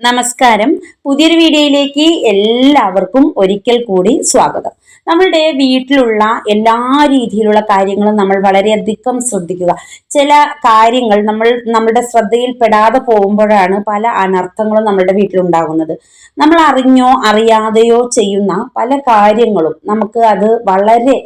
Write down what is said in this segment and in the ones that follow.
നമസ്കാരം. പുതിയൊരു വീഡിയോയിലേക്ക് എല്ലാവർക്കും ഒരിക്കൽ കൂടി സ്വാഗതം. നമ്മളുടെ വീട്ടിലുള്ള എല്ലാ രീതിയിലുള്ള കാര്യങ്ങളും നമ്മൾ വളരെയധികം ശ്രദ്ധിക്കുക. ചില കാര്യങ്ങൾ നമ്മൾ നമ്മുടെ ശ്രദ്ധയിൽപ്പെടാതെ പോകുമ്പോഴാണ് പല അനർത്ഥങ്ങളും നമ്മുടെ വീട്ടിലുണ്ടാകുന്നത്. നമ്മൾ അറിഞ്ഞോ അറിയാതെയോ ചെയ്യുന്ന പല കാര്യങ്ങളും നമുക്ക് അത് വളരെ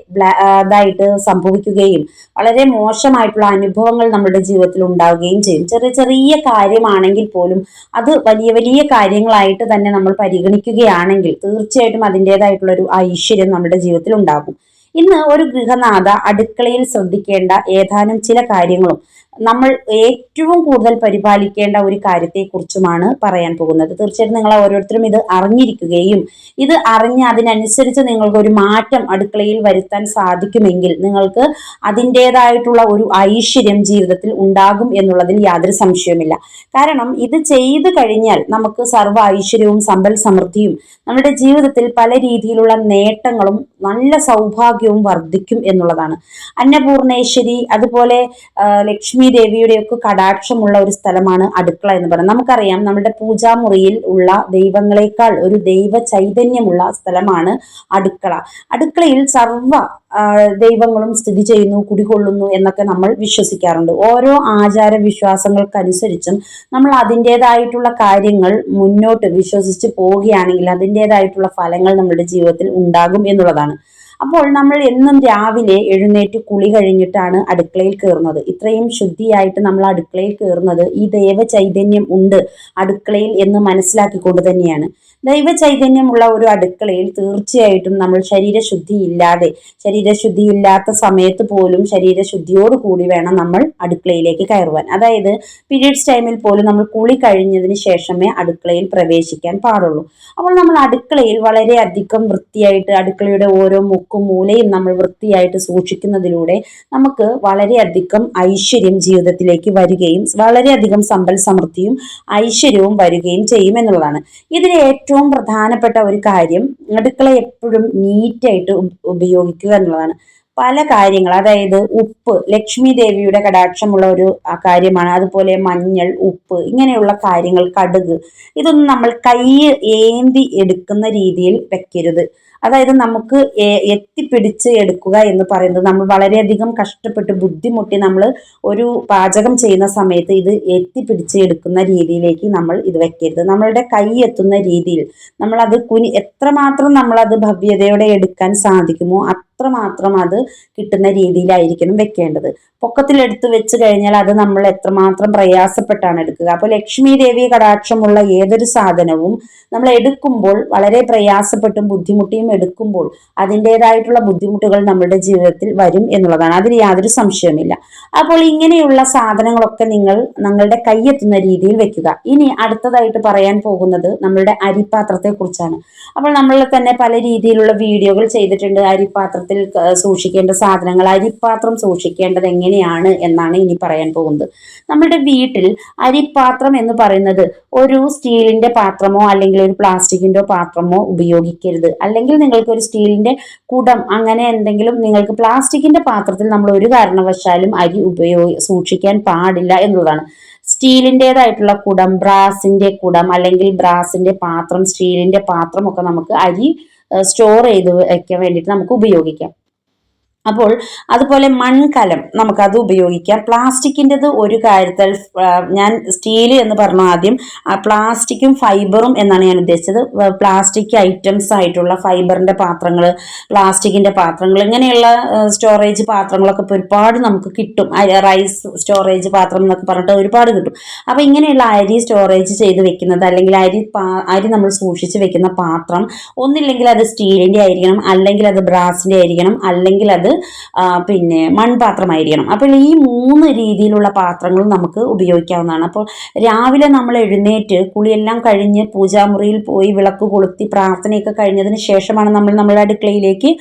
ഇതായിട്ട് സംഭവിക്കുകയും വളരെ മോശമായിട്ടുള്ള അനുഭവങ്ങൾ നമ്മുടെ ജീവിതത്തിൽ ഉണ്ടാവുകയും ചെയ്യും. ചെറിയ ചെറിയ കാര്യമാണെങ്കിൽ പോലും അത് വലിയ വലിയ കാര്യങ്ങളായിട്ട് തന്നെ നമ്മൾ പരിഗണിക്കുകയാണെങ്കിൽ തീർച്ചയായിട്ടും അതിന്റെതായിട്ടുള്ള ഒരു ഐശ്വര്യം നമ്മുടെ ജീവിതത്തിൽ ഉണ്ടാകും. ഇന്ന് ഒരു ഗൃഹനാഥ അടുക്കളയിൽ ശ്രദ്ധിക്കേണ്ട ഏതാനും ചില കാര്യങ്ങളും നമ്മൾ ഏറ്റവും കൂടുതൽ പരിപാലിക്കേണ്ട ഒരു കാര്യത്തെക്കുറിച്ചുമാണ് പറയാൻ പോകുന്നത്. തീർച്ചയായിട്ടും നിങ്ങൾ ഓരോരുത്തരും ഇത് അറിഞ്ഞിരിക്കുകയും ഇത് അറിഞ്ഞ് അതിനനുസരിച്ച് നിങ്ങൾക്ക് ഒരു മാറ്റം അടുക്കളയിൽ വരുത്താൻ സാധിക്കുമെങ്കിൽ നിങ്ങൾക്ക് അതിന്റെതായിട്ടുള്ള ഒരു ഐശ്വര്യം ജീവിതത്തിൽ ഉണ്ടാകും എന്നുള്ളതിൽ യാതൊരു സംശയവുമില്ല. കാരണം ഇത് ചെയ്തു കഴിഞ്ഞാൽ നമുക്ക് സർവ ഐശ്വര്യവും സമ്പൽ സമൃദ്ധിയും നമ്മുടെ ജീവിതത്തിൽ പല രീതിയിലുള്ള നേട്ടങ്ങളും നല്ല സൗഭാഗ്യവും വർദ്ധിക്കും എന്നുള്ളതാണ്. അന്നപൂർണേശ്വരി അതുപോലെ ലക്ഷ്മി ദേവിയുടെയൊക്കെ കടാക്ഷമുള്ള ഒരു സ്ഥലമാണ് അടുക്കള എന്ന് പറയുന്നത്. നമുക്കറിയാം നമ്മുടെ പൂജാമുറിയിൽ ഉള്ള ദൈവങ്ങളെക്കാൾ ഒരു ദൈവ ചൈതന്യമുള്ള സ്ഥലമാണ് അടുക്കള. അടുക്കളയിൽ സർവ ദൈവങ്ങളും സ്ഥിതി ചെയ്യുന്നു കുടികൊള്ളുന്നു എന്നൊക്കെ നമ്മൾ വിശ്വസിക്കാറുണ്ട്. ഓരോ ആചാര വിശ്വാസങ്ങൾക്കനുസരിച്ചും നമ്മൾ അതിന്റെതായിട്ടുള്ള കാര്യങ്ങൾ മുന്നോട്ട് വിശ്വസിച്ച് പോവുകയാണെങ്കിൽ അതിന്റെതായിട്ടുള്ള ഫലങ്ങൾ നമ്മുടെ ജീവിതത്തിൽ ഉണ്ടാകും എന്നുള്ളതാണ്. അപ്പോൾ നമ്മൾ എന്നും രാവിലെ എഴുന്നേറ്റ് കുളി കഴിഞ്ഞിട്ടാണ് അടുക്കളയിൽ കയറുന്നത്. ഇത്രയും ശുദ്ധിയായിട്ട് നമ്മൾ അടുക്കളയിൽ കയറുന്നത് ഈ ദൈവ ചൈതന്യം ഉണ്ട് അടുക്കളയിൽ എന്ന് മനസ്സിലാക്കിക്കൊണ്ട് തന്നെയാണ്. ദൈവ ചൈതന്യമുള്ള ഒരു അടുക്കളയിൽ തീർച്ചയായിട്ടും നമ്മൾ ശരീരശുദ്ധി ഇല്ലാതെ ശരീരശുദ്ധി ഇല്ലാത്ത സമയത്ത് പോലും ശരീരശുദ്ധിയോട് കൂടി വേണം നമ്മൾ അടുക്കളയിലേക്ക് കയറുവാൻ. അതായത് പീരീഡ്സ് ടൈമിൽ പോലും നമ്മൾ കുളി കഴിഞ്ഞതിന് ശേഷമേ അടുക്കളയിൽ പ്രവേശിക്കാൻ പാടുള്ളൂ. അപ്പോൾ നമ്മൾ അടുക്കളയിൽ വളരെയധികം വൃത്തിയായിട്ട് അടുക്കളയുടെ ഓരോ മുക്കും മൂലയും നമ്മൾ വൃത്തിയായിട്ട് സൂക്ഷിക്കുന്നതിലൂടെ നമുക്ക് വളരെയധികം ഐശ്വര്യം ജീവിതത്തിലേക്ക് വരികയും വളരെയധികം സമ്പൽ സമൃദ്ധിയും ഐശ്വര്യവും വരികയും ചെയ്യും എന്നുള്ളതാണ്. ഇതിൽ ഏറ്റവും പ്രധാനപ്പെട്ട ഒരു കാര്യം അടുക്കള എപ്പോഴും നീറ്റായിട്ട് ഉപയോഗിക്കുക എന്നുള്ളതാണ്. പല കാര്യങ്ങൾ അതായത് ഉപ്പ് ലക്ഷ്മി ദേവിയുടെ കടാക്ഷമുള്ള ഒരു കാര്യമാണ്. അതുപോലെ മഞ്ഞൾ ഉപ്പ് ഇങ്ങനെയുള്ള കാര്യങ്ങൾ കടുക് ഇതൊന്നും നമ്മൾ കൈ ഏന്തി എടുക്കുന്ന രീതിയിൽ വെക്കരുത്. അതായത് നമുക്ക് എത്തിപ്പിടിച്ച് എടുക്കുക എന്ന് പറയുന്നത് നമ്മൾ വളരെയധികം കഷ്ടപ്പെട്ട് ബുദ്ധിമുട്ടി നമ്മൾ ഒരു പാചകം ചെയ്യുന്ന സമയത്ത് ഇത് എത്തിപ്പിടിച്ച് എടുക്കുന്ന രീതിയിലേക്ക് നമ്മൾ ഇത് വെക്കരുത്. നമ്മളുടെ കൈ എത്തുന്ന രീതിയിൽ നമ്മളത് കുനി എത്രമാത്രം നമ്മളത് ഭവ്യതയോടെ എടുക്കാൻ സാധിക്കുമോ അത്രമാത്രം അത് കിട്ടുന്ന രീതിയിലായിരിക്കണം വെക്കേണ്ടത്. പൊക്കത്തിലെടുത്ത് വെച്ച് കഴിഞ്ഞാൽ അത് നമ്മൾ എത്രമാത്രം പ്രയാസപ്പെട്ടാണ് എടുക്കുക. അപ്പോൾ ലക്ഷ്മി ദേവി കടാക്ഷമുള്ള ഏതൊരു സാധനവും നമ്മൾ എടുക്കുമ്പോൾ വളരെ പ്രയാസപ്പെട്ടും ബുദ്ധിമുട്ടിയും എടുക്കുമ്പോൾ അതിന്റെതായിട്ടുള്ള ബുദ്ധിമുട്ടുകൾ നമ്മുടെ ജീവിതത്തിൽ വരും എന്നുള്ളതാണ്. അതിന് യാതൊരു സംശയവുമില്ല. അപ്പോൾ ഇങ്ങനെയുള്ള സാധനങ്ങളൊക്കെ നിങ്ങൾ നിങ്ങളുടെ കൈയെത്തുന്ന രീതിയിൽ വെക്കുക. ഇനി അടുത്തതായിട്ട് പറയാൻ പോകുന്നത് നമ്മളുടെ അരിപ്പാത്രത്തെ കുറിച്ചാണ് അപ്പോൾ നമ്മൾ തന്നെ പല രീതിയിലുള്ള വീഡിയോകൾ ചെയ്തിട്ടുണ്ട്. അരിപ്പാത്രത്തിൽ സൂക്ഷിക്കേണ്ട സാധനങ്ങൾ അരിപ്പാത്രം സൂക്ഷിക്കേണ്ടത് എങ്ങനെയാണ് എന്നാണ് ഇനി പറയാൻ പോകുന്നത്. നമ്മുടെ വീട്ടിൽ അരിപ്പാത്രം എന്ന് പറയുന്നത് ഒരു സ്റ്റീലിന്റെ പാത്രമോ അല്ലെങ്കിൽ ഒരു പ്ലാസ്റ്റിക്കിന്റെ പാത്രമോ ഉപയോഗിക്കരുത്. അല്ലെങ്കിൽ നിങ്ങൾക്ക് ഒരു സ്റ്റീലിന്റെ കുടം അങ്ങനെ എന്തെങ്കിലും നിങ്ങൾക്ക് പ്ലാസ്റ്റിക്കിന്റെ പാത്രത്തിൽ നമ്മൾ ഒരു കാരണവശാലും അരി ഉപയോഗി സൂക്ഷിക്കാൻ പാടില്ല എന്നുള്ളതാണ്. സ്റ്റീലിന്റെതായിട്ടുള്ള കുടം ബ്രാസിന്റെ കുടം അല്ലെങ്കിൽ ബ്രാസിന്റെ പാത്രം സ്റ്റീലിന്റെ പാത്രം ഒക്കെ നമുക്ക് അരി സ്റ്റോർ ചെയ്ത് വയ്ക്കാൻ വേണ്ടിയിട്ട് നമുക്ക് ഉപയോഗിക്കാം. അപ്പോൾ അതുപോലെ മൺകലം നമുക്കത് ഉപയോഗിക്കാം. പ്ലാസ്റ്റിക്കിന്റെത് ഒരു കാര്യത്തിൽ ഞാൻ സ്റ്റീൽ എന്ന് പറഞ്ഞു ആദ്യം പ്ലാസ്റ്റിക്കും ഫൈബറും എന്നാണ് ഞാൻ ഉദ്ദേശിച്ചത്. പ്ലാസ്റ്റിക് ഐറ്റംസ് ആയിട്ടുള്ള ഫൈബറിന്റെ പാത്രങ്ങൾ പ്ലാസ്റ്റിക്കിന്റെ പാത്രങ്ങൾ ഇങ്ങനെയുള്ള സ്റ്റോറേജ് പാത്രങ്ങളൊക്കെ ഇപ്പോൾ ഒരുപാട് നമുക്ക് കിട്ടും. റൈസ് സ്റ്റോറേജ് പാത്രം എന്നൊക്കെ പറഞ്ഞിട്ട് ഒരുപാട് കിട്ടും. അപ്പോൾ ഇങ്ങനെയുള്ള അരി സ്റ്റോറേജ് ചെയ്ത് വെക്കുന്നത് അല്ലെങ്കിൽ അരി അരി നമ്മൾ സൂക്ഷിച്ച് വെക്കുന്ന പാത്രം ഒന്നില്ലെങ്കിൽ അത് സ്റ്റീലിന്റെ ആയിരിക്കണം അല്ലെങ്കിൽ അത് ബ്രാസിന്റെ ആയിരിക്കണം അല്ലെങ്കിൽ അത് പിന്നെ മൺപാത്രമായിരിക്കണം. അപ്പോൾ ഈ മൂന്ന് രീതിയിലുള്ള പാത്രങ്ങളും നമുക്ക് ഉപയോഗിക്കാവുന്നതാണ്. അപ്പോൾ രാവിലെ നമ്മൾ എഴുന്നേറ്റ് കുളിയെല്ലാം കഴിഞ്ഞ് പൂജാമുറിയിൽ പോയി വിളക്ക് കൊളുത്തി പ്രാർത്ഥനയൊക്കെ കഴിഞ്ഞതിന് ശേഷമാണ് നമ്മൾ നമ്മുടെ അടുക്കളയിലേക്ക്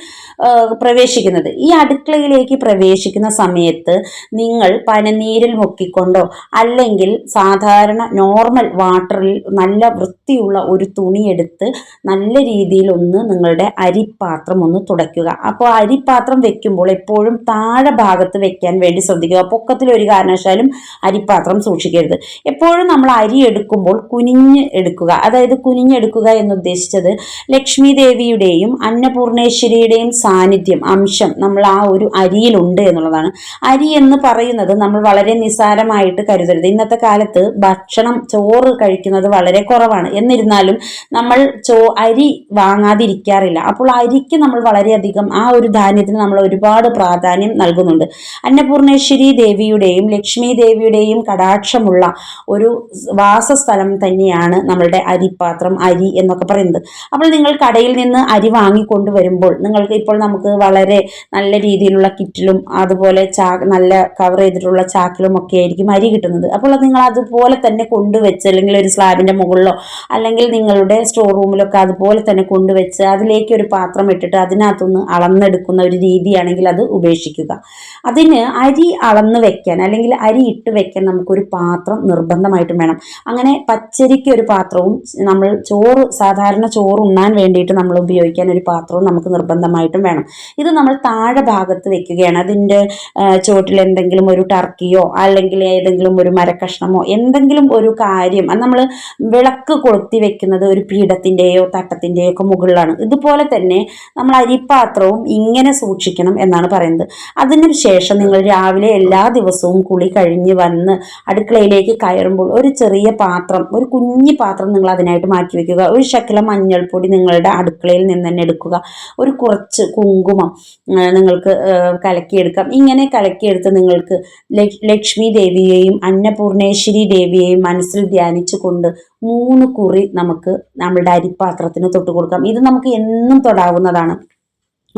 പ്രവേശിക്കുന്നത്. ഈ അടുക്കളയിലേക്ക് പ്രവേശിക്കുന്ന സമയത്ത് നിങ്ങൾ പനനീരിൽ മുക്കിക്കൊണ്ടോ അല്ലെങ്കിൽ സാധാരണ നോർമൽ വാട്ടറിൽ നല്ല വൃത്തിയുള്ള ഒരു തുണിയെടുത്ത് നല്ല രീതിയിൽ ഒന്ന് നിങ്ങളുടെ അരിപ്പാത്രം ഒന്ന് തുടയ്ക്കുക. അപ്പോൾ അരിപ്പാത്രം വെക്കുമ്പോൾ എപ്പോഴും താഴെ ഭാഗത്ത് വെക്കാൻ വേണ്ടി ശ്രദ്ധിക്കുക. പൊക്കത്തിൽ ഒരു കാരണവശാലും അരിപ്പാത്രം സൂക്ഷിക്കരുത്. എപ്പോഴും നമ്മൾ അരി എടുക്കുമ്പോൾ കുനിഞ്ഞ് എടുക്കുക. അതായത് കുനിഞ്ഞെടുക്കുക എന്നുദ്ദേശിച്ചത് ലക്ഷ്മി ദേവിയുടെയും അന്നപൂർണേശ്വരിയുടെയും സാന്നിധ്യം അംശം നമ്മൾ ആ ഒരു അരിയിലുണ്ട് എന്നുള്ളതാണ്. അരി എന്ന് പറയുന്നത് നമ്മൾ വളരെ നിസ്സാരമായിട്ട് കരുതരുത്. ഇന്നത്തെ കാലത്ത് ഭക്ഷണം ചോറ് കഴിക്കുന്നത് വളരെ കുറവാണ്. എന്നിരുന്നാലും നമ്മൾ ചോ അരി വാങ്ങാതിരിക്കാറില്ല. അപ്പോൾ അരിക്ക് നമ്മൾ വളരെയധികം ആ ഒരു ധാന്യത്തിന് നമ്മൾ ഒരുപാട് പ്രാധാന്യം നൽകുന്നുണ്ട്. അന്നപൂർണേശ്വരി ദേവിയുടെയും ലക്ഷ്മി ദേവിയുടെയും കടാക്ഷമുള്ള ഒരു വാസസ്ഥലം തന്നെയാണ് നമ്മളുടെ അരിപ്പാത്രം അരി എന്നൊക്കെ പറയുന്നത്. അപ്പോൾ നിങ്ങൾ കടയിൽ നിന്ന് അരി വാങ്ങിക്കൊണ്ടുവരുമ്പോൾ നിങ്ങൾക്ക് ഇപ്പോൾ നമുക്ക് വളരെ നല്ല രീതിയിലുള്ള കിറ്റിലും അതുപോലെ ചാ നല്ല കവർ ചെയ്തിട്ടുള്ള ചാക്കിലും ഒക്കെ ആയിരിക്കും അരി കിട്ടുന്നത്. അപ്പോൾ നിങ്ങൾ അതുപോലെ തന്നെ കൊണ്ടുവച്ച് അല്ലെങ്കിൽ ഒരു സ്ലാബിന്റെ മുകളിലോ അല്ലെങ്കിൽ നിങ്ങളുടെ സ്റ്റോർ റൂമിലൊക്കെ അതുപോലെ തന്നെ കൊണ്ടുവച്ച് അതിലേക്ക് ഒരു പാത്രം ഇട്ടിട്ട് അതിനകത്തുനിന്ന് അളന്നെടുക്കുന്ന ഒരു രീതിയാണെങ്കിൽ അത് ഉപേക്ഷിക്കുക. അതിന് അരി അളന്ന് വെക്കാൻ അല്ലെങ്കിൽ അരി ഇട്ട് വെക്കാൻ നമുക്കൊരു പാത്രം നിർബന്ധമായിട്ടും വേണം. അങ്ങനെ പച്ചരിക്ക് ഒരു പാത്രവും നമ്മൾ ചോറ് സാധാരണ ചോറ് ഉണ്ണാൻ വേണ്ടിയിട്ട് നമ്മൾ ഉപയോഗിക്കാൻ ഒരു പാത്രവും നമുക്ക് നിർബന്ധമായിട്ടും വേണം. ഇത് നമ്മൾ താഴെ ഭാഗത്ത് വെക്കുകയാണ്. അതിന്റെ ചോട്ടിൽ എന്തെങ്കിലും ഒരു ടർക്കിയോ അല്ലെങ്കിൽ ഏതെങ്കിലും ഒരു മരക്കഷ്ണമോ എന്തെങ്കിലും ഒരു കാര്യം നമ്മൾ വിളക്ക് കൊളുത്തി വെക്കുന്നത് ഒരു പീഠത്തിന്റെയോ തട്ടത്തിന്റെയോ ഒക്കെ മുകളിലാണ്. ഇതുപോലെ തന്നെ നമ്മൾ അരിപ്പാത്രവും ഇങ്ങനെ സൂക്ഷിക്കണം. എന്നാണ് പറയുന്നത്. അതിനു ശേഷം നിങ്ങൾ രാവിലെ എല്ലാ ദിവസവും കുളി കഴിഞ്ഞ് വന്ന് അടുക്കളയിലേക്ക് കയറുമ്പോൾ ഒരു ചെറിയ പാത്രം ഒരു കുഞ്ഞു പാത്രം നിങ്ങൾ അതിനായിട്ട് മാറ്റി വെക്കുക. ഒരു ശക്കല മഞ്ഞൾപ്പൊടി നിങ്ങളുടെ അടുക്കളയിൽ നിന്ന് തന്നെ എടുക്കുക. ഒരു കുറച്ച് കുങ്കുമം നിങ്ങൾക്ക് കലക്കിയെടുക്കാം. ഇങ്ങനെ കലക്കിയെടുത്ത് നിങ്ങൾക്ക് ലക്ഷ്മി ദേവിയെയും അന്നപൂർണേശ്വരി ദേവിയെയും മനസ്സിൽ ധ്യാനിച്ചുകൊണ്ട് മൂന്ന് കുറി നമുക്ക് നമ്മളുടെ അരിപ്പാത്രത്തിന് തൊട്ട് കൊടുക്കാം. ഇത് നമുക്ക് എന്നും തൊടാവുന്നതാണ്.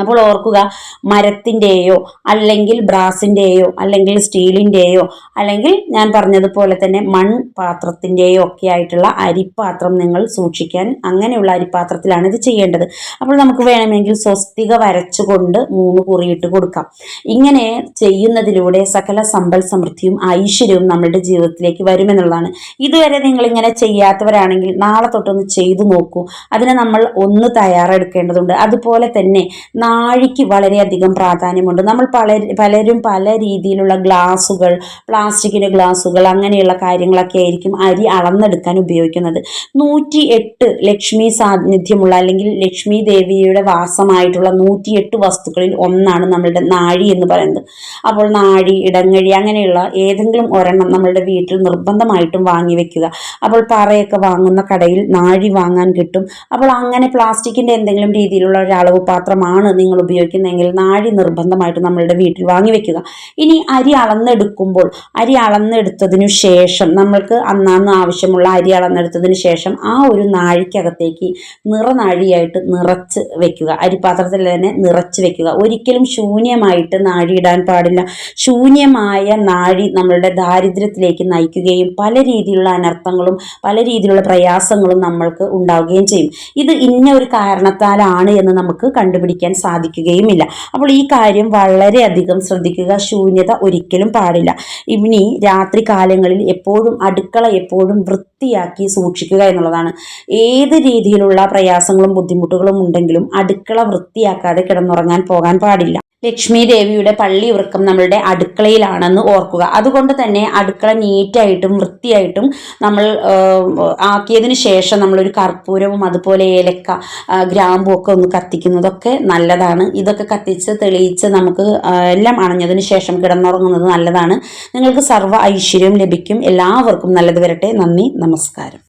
അപ്പോൾ ഓർക്കുക മരത്തിന്റെയോ അല്ലെങ്കിൽ ബ്രാസിന്റെയോ അല്ലെങ്കിൽ സ്റ്റീലിന്റെയോ അല്ലെങ്കിൽ ഞാൻ പറഞ്ഞതുപോലെ തന്നെ മൺ പാത്രത്തിന്റെയോ ഒക്കെ ആയിട്ടുള്ള അരിപ്പാത്രം നിങ്ങൾ സൂക്ഷിക്കാൻ അങ്ങനെയുള്ള അരിപ്പാത്രത്തിലാണ് ഇത് ചെയ്യേണ്ടത്. അപ്പോൾ നമുക്ക് വേണമെങ്കിൽ സ്വസ്തിക വരച്ചുകൊണ്ട് മൂന്ന് കുറിയിട്ട് കൊടുക്കാം. ഇങ്ങനെ ചെയ്യുന്നതിലൂടെ സകല സമ്പൽ സമൃദ്ധിയും ഐശ്വര്യവും നമ്മളുടെ ജീവിതത്തിലേക്ക് വരുമെന്നുള്ളതാണ് ഇതുവരെ നിങ്ങൾ ഇങ്ങനെ ചെയ്യാത്തവരാണെങ്കിൽ നാളെ തൊട്ടൊന്ന് ചെയ്തു നോക്കൂ. അതിന് നമ്മൾ ഒന്ന് തയ്യാറെടുക്കേണ്ടതുണ്ട്. അതുപോലെ തന്നെ നാഴിക്ക് വളരെയധികം പ്രാധാന്യമുണ്ട്. നമ്മൾ പല പലരും പല രീതിയിലുള്ള ഗ്ലാസുകൾ പ്ലാസ്റ്റിക്കിന്റെ ഗ്ലാസുകൾ അങ്ങനെയുള്ള കാര്യങ്ങളൊക്കെ ആയിരിക്കും അരി അളന്നെടുക്കാൻ ഉപയോഗിക്കുന്നത്. നൂറ്റി എട്ട് ലക്ഷ്മി സാന്നിധ്യമുള്ള അല്ലെങ്കിൽ ലക്ഷ്മി ദേവിയുടെ വാസമായിട്ടുള്ള നൂറ്റിയെട്ട് വസ്തുക്കളിൽ ഒന്നാണ് നമ്മളുടെ നാഴി എന്ന് പറയുന്നത്. അപ്പോൾ നാഴി ഇടങ്ങഴി അങ്ങനെയുള്ള ഏതെങ്കിലും ഒരെണ്ണം നമ്മളുടെ വീട്ടിൽ നിർബന്ധമായിട്ടും വാങ്ങി വെക്കുക. അപ്പോൾ പറയൊക്കെ വാങ്ങുന്ന കടയിൽ നാഴി വാങ്ങാൻ കിട്ടും. അപ്പോൾ അങ്ങനെ പ്ലാസ്റ്റിക്കിന്റെ എന്തെങ്കിലും രീതിയിലുള്ള ഒരു അളവ് പാത്രമാണ് നിങ്ങൾ ഉപയോഗിക്കുന്നതെങ്കിൽ നാഴി നിർബന്ധമായിട്ട് നമ്മളുടെ വീട്ടിൽ വാങ്ങി വെക്കുക. ഇനി അരി അളന്നെടുക്കുമ്പോൾ അരി അളന്നെടുത്തതിനു ശേഷം നമ്മൾക്ക് അന്നാന്ന് ആവശ്യമുള്ള അരി അളന്നെടുത്തതിന് ശേഷം ആ ഒരു നാഴിക്കകത്തേക്ക് നിറനാഴിയായിട്ട് നിറച്ച് വെക്കുക. അരിപാത്രത്തിൽ തന്നെ നിറച്ച് വെക്കുക. ഒരിക്കലും ശൂന്യമായിട്ട് നാഴി ഇടാൻ പാടില്ല. ശൂന്യമായ നാഴി നമ്മളുടെ ദാരിദ്ര്യത്തിലേക്ക് നയിക്കുകയും പല രീതിയിലുള്ള അനർത്ഥങ്ങളും പല രീതിയിലുള്ള പ്രയാസങ്ങളും നമ്മൾക്ക് ഉണ്ടാവുകയും ചെയ്യും. ഇത് ഇന്ന ഒരു കാരണത്താലാണ് എന്ന് നമുക്ക് കണ്ടുപിടിക്കാൻ സാധിക്കുകയുമില്ല. അപ്പോൾ ഈ കാര്യം വളരെയധികം ശ്രദ്ധിക്കുക. ശൂന്യത ഒരിക്കലും പാടില്ല. ഇനി രാത്രി കാലങ്ങളിൽ എപ്പോഴും അടുക്കള എപ്പോഴും വൃത്തിയാക്കി സൂക്ഷിക്കുക എന്നുള്ളതാണ്. ഏത് രീതിയിലുള്ള പ്രയാസങ്ങളും ബുദ്ധിമുട്ടുകളും ഉണ്ടെങ്കിലും അടുക്കള വൃത്തിയാക്കാതെ കിടന്നുറങ്ങാൻ പോകാൻ പാടില്ല. ലക്ഷ്മി ദേവിയുടെ പള്ളി ഉറക്കം നമ്മളുടെ അടുക്കളയിലാണെന്ന് ഓർക്കുക. അതുകൊണ്ട് തന്നെ അടുക്കള നീറ്റായിട്ടും വൃത്തിയായിട്ടും നമ്മൾ ആക്കിയതിന് ശേഷം നമ്മളൊരു കർപ്പൂരവും അതുപോലെ ഏലക്ക ഗ്രാമ്പും ഒക്കെ ഒന്ന് കത്തിക്കുന്നതൊക്കെ നല്ലതാണ്. ഇതൊക്കെ കത്തിച്ച് തെളിയിച്ച് നമുക്ക് എല്ലാം അണഞ്ഞതിന് ശേഷം കിടന്നുറങ്ങുന്നത് നല്ലതാണ്. നിങ്ങൾക്ക് സർവ ഐശ്വര്യം ലഭിക്കും. എല്ലാവർക്കും നല്ലത് വരട്ടെ. നന്ദി. നമസ്കാരം.